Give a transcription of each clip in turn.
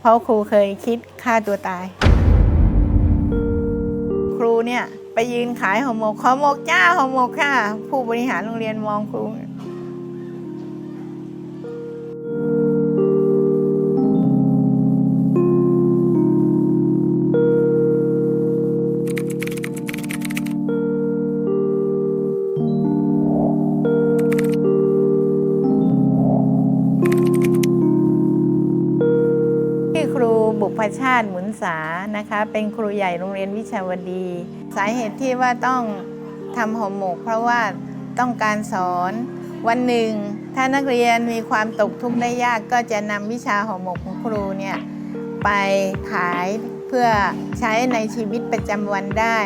เพราะครูเคยคิดฆ่าตัวตาย ครูเนี่ย ไปยืนขายห่อหมกห่อหมกจ้าห่อหมกค่ะ ผู้บริหารโรงเรียนมองครู บุพชาติหมุนสานะคะ เป็นครูใหญ่โรงเรียนวิชาวดี สาเหตุที่ว่าต้องทำห่อหมก เพราะว่าต้องการสอนวันหนึ่ง ถ้านักเรียนมีความตกทุกข์ได้ยากก็จะนำวิชาห่อหมกของครูเนี่ยไปขายเพื่อใช้ในชีวิตประจำวันได้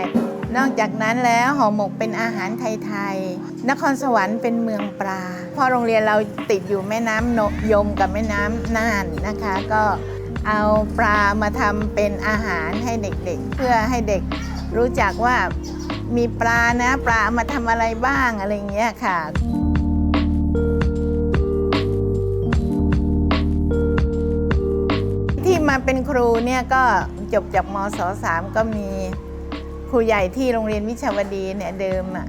นอกจากนั้นแล้วห่อหมกเป็นอาหารไทยๆนครสวรรค์เป็นเมืองปลาเพราะโรงเรียนเราติดอยู่แม่น้ำนยมกับแม่น้ำน่านนะคะ ก็ เอาปลามาทำเป็นอาหารให้เด็กๆ เพื่อให้เด็กรู้จักว่ามีปลานะ ปลามาทำอะไรบ้างอะไรอย่างเงี้ยค่ะที่มาเป็นครูเนี่ยก็จบจากมศสามก็มีครูใหญ่ที่โรงเรียนวิชาวดีเนี่ยเดิมอะ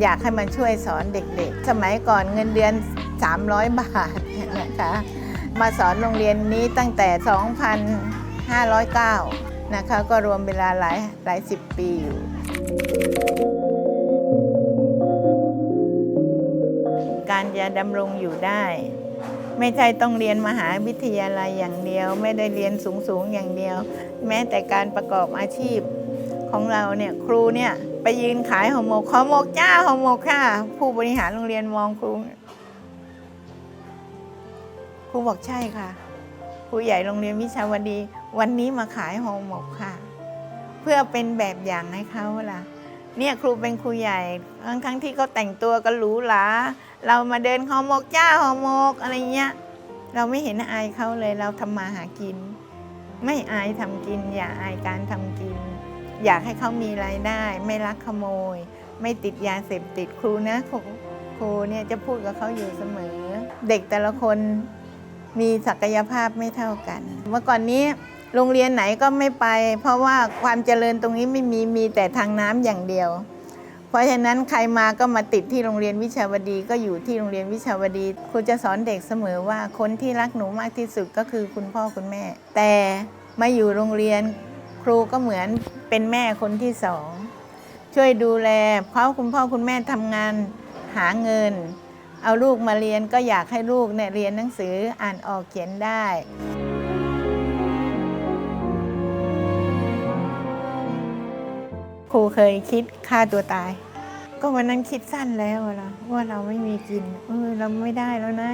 อยากให้มาช่วยสอนเด็กๆ สมัยก่อนเงินเดือน 300 บาทนะคะ มาสอนโรงเรียนนี้ตั้งแต่ 2,509 นะคะ ก็รวมเวลาหลายหลายสิบปีอยู่การจะดำรงอยู่ได้ ไม่ใช่ต้องเรียนมหาวิทยาลัยอย่างเดียว ไม่ได้เรียนสูงสูงๆอย่างเดียว แม้แต่การประกอบอาชีพของเราเนี่ยครูเนี่ยไปยืนขายห่อหมกห่อหมกจ้าห่อหมกค่ะ ผู้บริหารโรงเรียนมองครู ครูบอกใช่ค่ะครูใหญ่โรงเรียนวิชาวดี วันนี้มาขายห่อหมกค่ะ เพื่อเป็นแบบอย่างให้เขาล่ะ เนี่ยครูเป็นครูใหญ่ทั้งทั้งที่เขาแต่งตัวกันหรูหราเรามาเดินห่อหมกจ้าห่อหมกอะไรเงี้ย เราไม่เห็นอายเขาเลยเราทำมาหากิน ไม่อายทำกิน อย่าอายการทำกิน อยากให้เขามีรายได้ ไม่ลักขโมย ไม่ติดยาเสพติดครูนะครูครูเนี่ยจะพูดกับเขาอยู่เสมอ เด็กแต่ละคน มีศักยภาพไม่เท่ากัน เมื่อก่อนนี้โรงเรียนไหนก็ไม่ไป เพราะว่าความเจริญตรงนี้ไม่มีมีแต่ทางน้ำอย่างเดียว เพราะฉะนั้นใครมาก็มาติดที่โรงเรียนวิชาวดีก็อยู่ที่โรงเรียนวิชาวดีครูจะสอนเด็กเสมอว่าคนที่รักหนูมากที่สุดก็คือคุณพ่อคุณแม่ แต่มาอยู่โรงเรียนครูก็เหมือนเป็นแม่คนที่สองช่วยดูแล เพราะคุณพ่อคุณแม่ทำงานหาเงิน เอาลูกมาเรียนก็อยากให้ลูกเนี่ยเรียนหนังสืออ่านออกเขียนได้ครูเคยคิดฆ่าตัวตาย ก็วันนั้นคิดสั้นแล้วล่ะว่าเราไม่มีกินเออเราไม่ได้แล้วนะ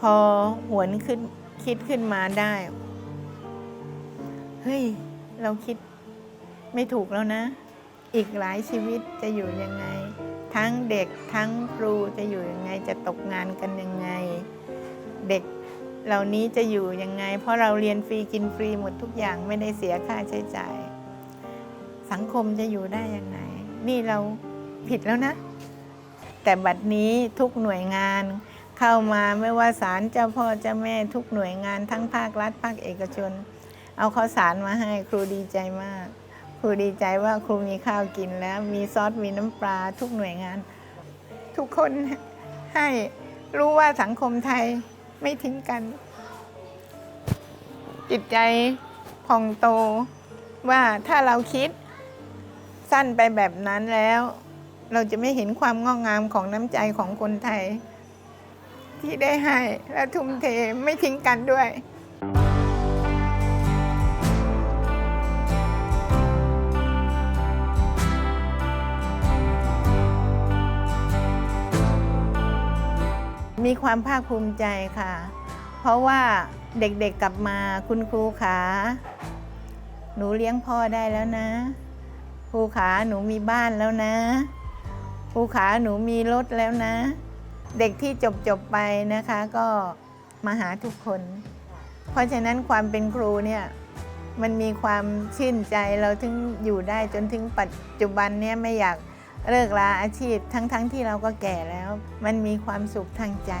พอหวนขึ้นคิดขึ้นมาได้ เฮ้ย เราคิดไม่ถูกแล้วนะ อีกหลายชีวิตจะอยู่ยังไง ทั้งเด็กทั้งครูจะอยู่ยังไงจะตกงานกันยังไง เด็กเหล่านี้จะอยู่ยังไง เพราะเราเรียนฟรีกินฟรีหมดทุกอย่างไม่ได้เสียค่าใช้จ่าย สังคมจะอยู่ได้ยังไง นี่เราผิดแล้วนะ แต่บัดนี้ทุกหน่วยงานเข้ามาไม่ว่าศาลเจ้าพ่อเจ้าแม่ทุกหน่วยงานทั้งภาครัฐภาคเอกชน เอาข้าวสารมาให้ครูดีใจมาก รูดีใจว่าครูมีข้าวกินแล้ว มีซอสมีน้ำปลาทุกหน่วยงาน ทุกคนให้รู้ว่าสังคมไทยไม่ทิ้งกัน จิตใจพองโตว่าถ้าเราคิดสั้นไปแบบนั้นแล้ว เราจะไม่เห็นความงอกงามของน้ำใจของคนไทย ที่ได้ให้และทุ่มเทไม่ทิ้งกันด้วย มีความภาคภูมิใจค่ะ เพราะว่าเด็กๆกลับมาคุณครูขา หนูเลี้ยงพ่อได้แล้วนะ ครูขาหนูมีบ้านแล้วนะ ครูขาหนูมีรถแล้วนะ เด็กที่จบๆไปนะคะก็มาหาทุกคน เพราะฉะนั้นความเป็นครูเนี่ยมันมีความชื่นใจเราถึงอยู่ได้จนถึงปัจจุบันเนี่ยไม่อยาก เลิกลาอาชีพทั้งๆทที่เราก็แก่แล้ว มันมีความสุขทางใจ